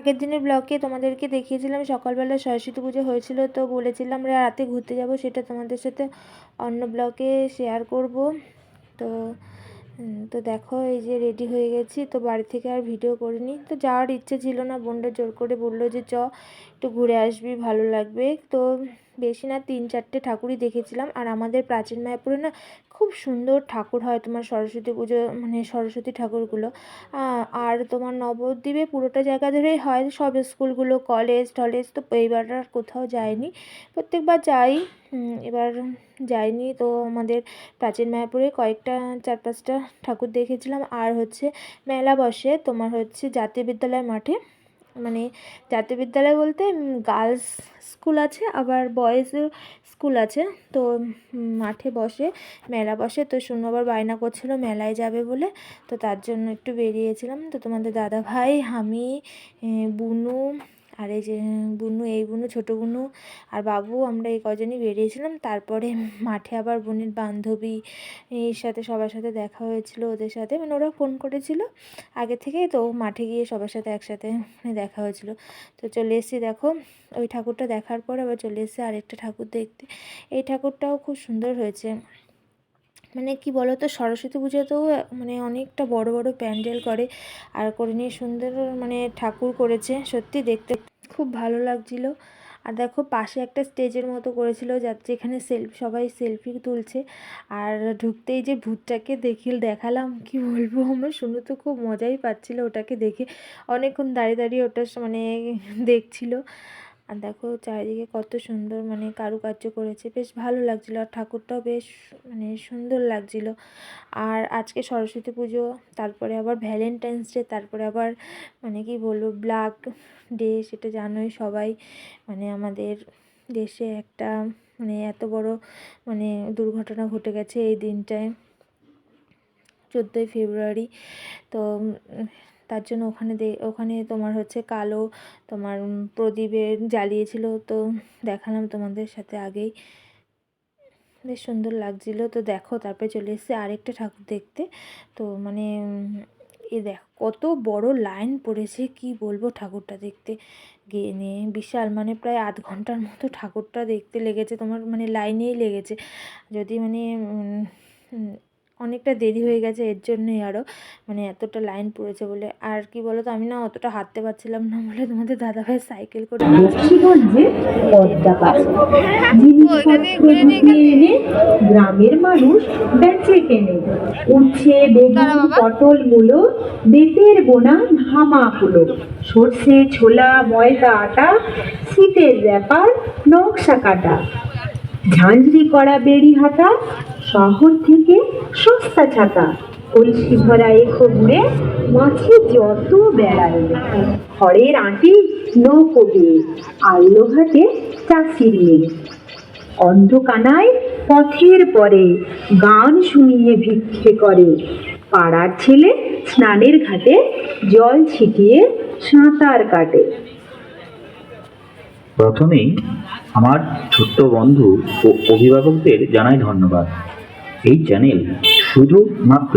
আগের দিনের ব্লগে তোমাদেরকে দেখিয়েছিলাম, সকালবেলা সরস্বতী পুজো হয়েছিল, তো বলেছিলাম রাতে ঘুরতে যাব, সেটা তোমাদের সাথে অন্য ব্লগে শেয়ার করব। তো তো দেখো, এই যে রেডি হয়ে গেছি, তো বাড়ি থেকে আর ভিডিও করিনি। তো যাওয়ার ইচ্ছে ছিল না, বোনটা জোর করে বলল যে, চ, একটু ঘুরে আসবি, ভালো লাগবে। তো বেশি না তিন চারটে ঠাকুরই দেখেছিলাম। আর আমাদের প্রাচীন মায়াপুরে না খুব সুন্দর ঠাকুর হয় তোমার সরস্বতী পুজো মানে সরস্বতী ঠাকুরগুলো। আর তোমার নবদ্বীপে পুরোটা জায়গা ধরেই হয়, সব স্কুলগুলো, কলেজ, টলেজ তো এইবার আর কোথাও যায়নি। প্রত্যেকবার যাই এবার যাইনি। তো আমাদের প্রাচীন মায়াপুরে কয়েকটা, চার পাঁচটা ঠাকুর দেখেছিলাম। আর হচ্ছে মেলা বসে তোমার হচ্ছে জাতীয় বিদ্যালয় মাঠে। মানে জাতীয় বিদ্যালয় বলতে গার্লস স্কুল আছে, আবার বয়েজ স্কুল আছে। তো মাঠে বসে, মেলা বসে, তো শূন্যবার বায়না করছিল মেলায় যাবে বলে। তো তার জন্য একটু বেরিয়েছিলাম। তো তোমাদের দাদা ভাই আমি বুনু আর এই যে বুনু, এই বুনু, ছোটো বুনু আর বাবু, আমরা এই কজনই বেরিয়েছিলাম। তারপরে মাঠে আবার বোনের বান্ধবী এর সাথে সবার সাথে দেখা হয়েছিল ওদের সাথে। মানে ওরা ফোন করেছিল আগে থেকেই, তো মাঠে গিয়ে সবার সাথে একসাথে দেখা হয়েছিল। তো চলে এসেছি দেখো, ওই ঠাকুরটা দেখার পর আবার চলে এসেছি আরেকটা ঠাকুর দেখতে। এই ঠাকুরটাও খুব সুন্দর হয়েছে। মানে কি বলো তো সরস্বতী পুজোতেও মানে অনেকটা বড় বড় প্যান্ডেল করে আর করে নিয়ে সুন্দর মানে ঠাকুর করেছে। সত্যি দেখতে খুব ভালো লাগছিল। আর দেখো পাশে একটা স্টেজের মতো করেছিল যার যেখানে সেলফি সবাই সেলফি তুলছে। আর ঢুকতেই যে ভূতটাকে দেখিল দেখালাম, কি বলব? আমার শুনে তো খুব মজাই পাচ্ছিল ওটাকে দেখে। অনেকক্ষণ দাঁড়িয়ে দাঁড়িয়ে ওটা মানে দেখছিল। আর দেখো চারিদিকে কত সুন্দর মানে কারুকার্য করেছে। বেশ ভালো লাগছিল আর ঠাকুরটাও বেশ মানে সুন্দর লাগছিল। আর আজকে সরস্বতী পুজো, তারপরে আবার ভ্যালেন্টাইন্স ডে তারপরে আবার মানে কি বলব ব্ল্যাক ডে সেটা জানোই সবাই। মানে আমাদের দেশে একটা মানে এত বড় মানে দুর্ঘটনা ঘটে গেছে এই দিনটায়। চোদ্দোই ফেব্রুয়ারি, তো তার জন্য ওখানে ওখানে তোমার হচ্ছে কালো তোমার উম, প্রদীপের জ্বালিয়েছিল। তো দেখালাম তোমাদের সাথে আগেই। বেশ সুন্দর লাগছিল। তো দেখো তারপরে চলে এসেছে আরেকটা ঠাকুর দেখতে। তো মানে এ দেখ কত বড় লাইন পড়েছে কি বলব ঠাকুরটা দেখতে। গিয়ে নিয়ে বিশাল মানে প্রায় আধ ঘণ্টার মতো ঠাকুরটা দেখতে লেগেছে তোমার মানে লাইনেই লেগেছে। যদি মানে অনেকটা দেরি হয়ে গেছে এর জন্যই আরও মানে এতটা লাইন পড়েছে বলে। আর কি বলো তো আমি না অতটা হাঁটতে পারছিলাম না বলে তোমাদের দাদাভাই সাইকেল করে জিনিসপত্র ঢুকিয়ে এনে গ্রামের মানুষ বেচে কেনে। উচ্ছে বেগুন পটল মূলো বেতের বোনা ধামা কুলো সর্ষে ছোলা ময়দা আটা শীতের ব্যাপার নকশা কাটা। ঝাঁঝরি করা বেড়ি হাতা শহর থেকে সস্তা ছাতা কলসি ভরা এখো ঘুরে মাছি যত বেড়ায় খড়ের আঁটি নৌকো দিয়ে আইলো ঘাটে চাষির মেয়ে। অন্ধকানায় পথের পরে গান শুনিয়ে ভিক্ষে করে। পাড়ার ছেলে স্নানের ঘাটে জল ছিটিয়ে সাঁতার কাটে। প্রথমেই আমার ছোট্ট বন্ধু ও অভিভাবকদের জানাই ধন্যবাদ। এই চ্যানেল শুধুমাত্র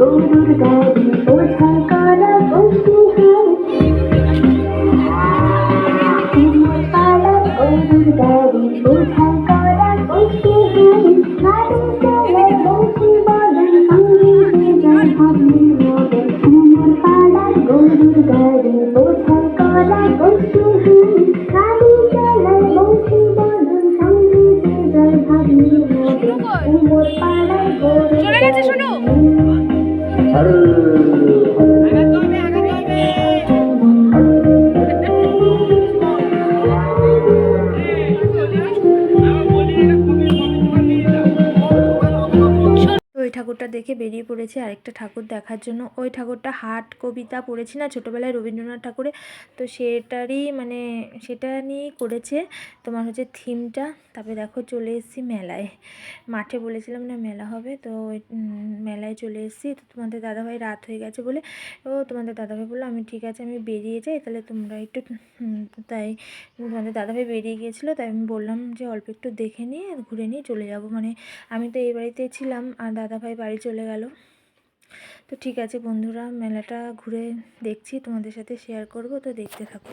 চলে দেখে বেরিয়ে পড়েছে আরেকটা ঠাকুর দেখার জন্য। ওই ঠাকুরটা হাট, কবিতা পড়েছি না, ছোটোবেলায় রবীন্দ্রনাথ ঠাকুরে তো সেটারই মানে সেটা নিয়েই করেছে। তোমার হচ্ছে থিমটা তারপরে দেখো চলে এসেছি মেলায়। মাঠে বলেছিলাম না মেলা হবে, তো মেলায় চলে এসেছি। তো তোমাদের দাদাভাই রাত হয়ে গেছে বলে, ও তোমাদের দাদাভাই বলল, আমি ঠিক আছে, আমি বেরিয়ে যাই, তাহলে তোমরা একটু তাই তোমাদের দাদাভাই বেরিয়ে গিয়েছিল, তাই আমি বললাম যে অল্প একটু দেখে নিয়ে, ঘুরে নিয়ে চলে যাব। মানে আমি তো এই বাড়িতে ছিলাম, আর দাদাভাই বাড়ি চলে গেল। তো ঠিক আছে বন্ধুরা, মেলাটা ঘুরে দেখছি, তোমাদের সাথে শেয়ার করব, তো দেখতে থাকো।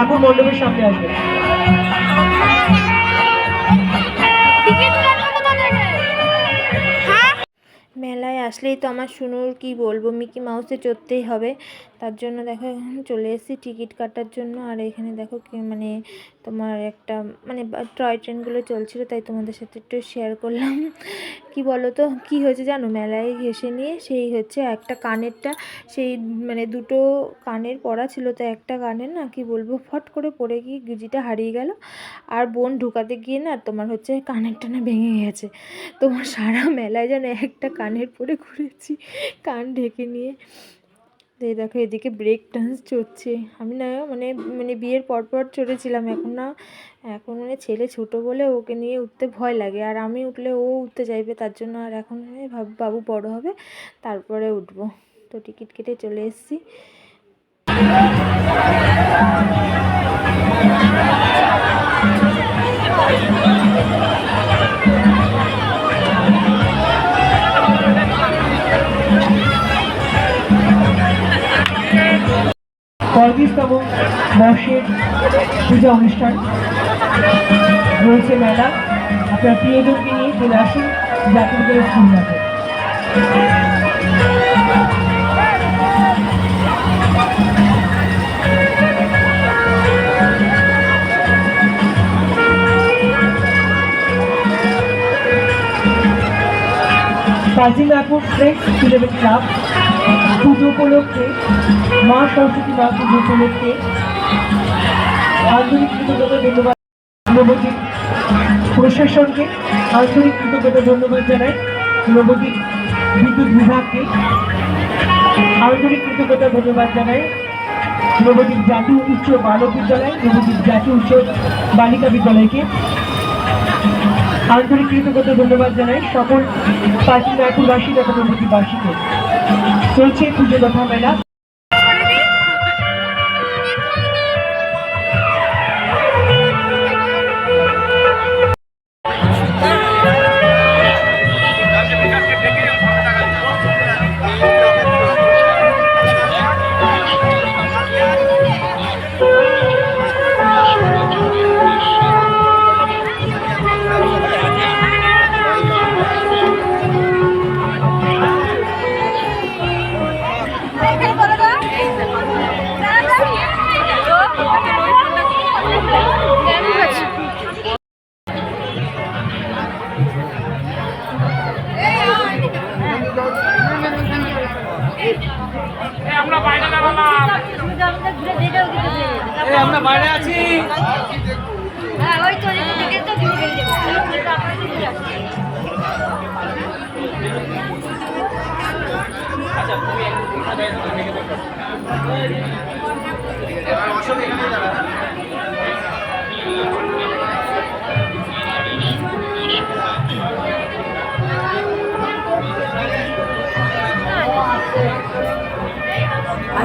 ঠাকুর মণ্ডপের সামনে আসবে। মেলায় আসলেই তো আমার শুনুর কি বলব, মিকি মাউসে চড়তেই হবে। তার জন্য দেখো এখন চলে এসেছি টিকিট কাটার জন্য। আর এখানে দেখো কি মানে তোমার একটা মানে টয় ট্রেনগুলো চলছিল, তাই তোমাদের সাথে একটু শেয়ার করলাম। কি বলো তো কী হয়েছে জানো? মেলায় ঘেসে নিয়ে সেই হচ্ছে একটা কানেরটা, সেই মানে দুটো কানের পড়া ছিল, তো একটা কানের না কি বলব, ফট করে পড়ে গিয়ে গিজিটা হারিয়ে গেল। আর বোন ঢুকাতে গিয়ে না তোমার হচ্ছে কানেরটা না ভেঙে গেছে। তোমার সারা মেলায় যেন একটা কানের পরে ঘুরেছি, কান ঢেকে নিয়ে। তো এই দেখো এদিকে ব্রেক ডান্স চড়ছে আমি না মানে মানে বিয়ের পরপর চড়েছিলাম এখন না, এখন মানে ছেলে ছোট বলে ওকে নিয়ে উঠতে ভয় লাগে। আর আমি উঠলে ও উঠতে চাইবে, তার জন্য আর এখন ভাব- বাবু বড় হবে, তারপরে উঠবো। তো টিকিট কেটে চলে এসেছি। পঁয়ত্রিশতম বর্ষের পূজা অনুষ্ঠান রয়েছে মেলা। আপনার প্রিয়জনকে নিয়ে চলে আসুন জাতীয় বিদ্যালয় স্কুল মাঠে Kazi Nagpur friends eleven club পুজো উপলক্ষে, মা সরস্বতী মা পুজো উপলক্ষে আন্তরিক কৃতজ্ঞতা, ধন্যবাদ নবদ্বীপ প্রশাসনকে আন্তরিক কৃতজ্ঞতা, ধন্যবাদ জানাই নবদ্বীপ বিদ্যুৎ বিভাগকে। আন্তরিক কৃতজ্ঞতা, ধন্যবাদ জানাই নবদ্বীপ জাতীয় উচ্চ বালক বিদ্যালয়, নবদ্বীপ জাতীয় উচ্চ বালিকা বিদ্যালয়কে। আন্তরিক কৃতজ্ঞতা, ধন্যবাদ জানাই সকল পাঁচই নায়কুরবাসী তথা নবদ্বীপবাসীকে। চলছে পুজো কথা মেলা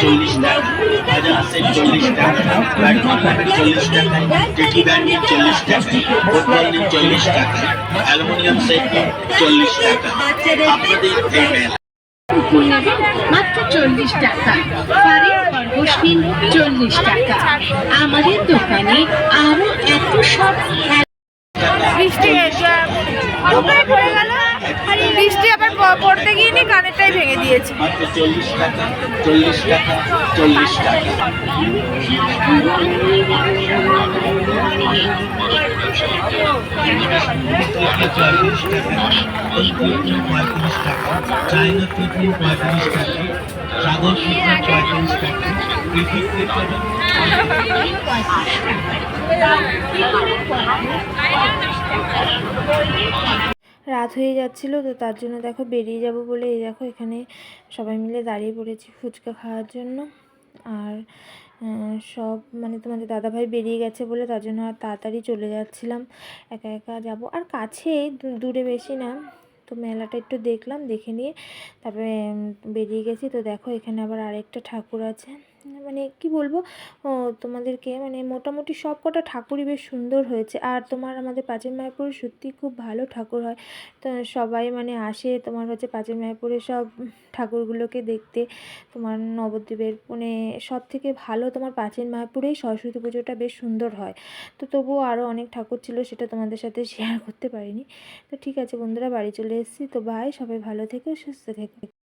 চল্লিশ টাকা চল্লিশ টাকা। মাত্র চল্লিশ টাকা। চল্লিশ টাকা। আমাদের দোকানে আরও এত সব বৃষ্টি। উপরে পড়ে গেল বৃষ্টি আবার পড়তে গিয়ে নি কানেরটাই ভেঙে দিয়েছে। চল্লিশ টাকা চল্লিশ টাকা চল্লিশ টাকা। চাইনা তিতলি পঁয়ত্রিশ টাকা। সাগর পঁয়ত্রিশ টাকা রাত হয়ে যাচ্ছিল, তো তার জন্য দেখো বেরিয়ে যাব বলে এই দেখো এখানে সবাই মিলে দাঁড়িয়ে পড়েছি ফুচকা খাওয়ার জন্য। আর সব মানে তোমাদের দাদাভাই বেরিয়ে গেছে বলে তার জন্য আর তাড়াতাড়ি চলে যাচ্ছিলাম। একা একা যাব। আর কাছেই দূ- দূরে বেশি না, তো মেলাটা একটু দেখলাম, দেখে নিয়ে তারপরে বেরিয়ে গেছি। তো দেখো এখানে আবার আরেকটা ঠাকুর আছে। মানে কি বলব? তোমাদেরকে মানে মোটামুটি সব কটা ঠাকুরই বেশ সুন্দর হয়েছে। আর তোমার আমাদের পাঁচের মায়াপুরে সত্যি খুব ভালো ঠাকুর হয়। তো সবাই মানে আসে তোমার হচ্ছে পাঁচের মায়াপুরে সব ঠাকুরগুলোকে দেখতে। তোমার নবদ্বীপের মানে সব থেকে ভালো তোমার প্রাচীন মায়াপুরেই সরস্বতী পুজোটা বেশ সুন্দর হয়। তো তবুও আরও অনেক ঠাকুর ছিল সেটা তোমাদের সাথে শেয়ার করতে পারিনি। তো ঠিক আছে বন্ধুরা, বাড়ি চলে এসেছি। তো বাই সবাই ভালো থেকো, সুস্থ থেকো।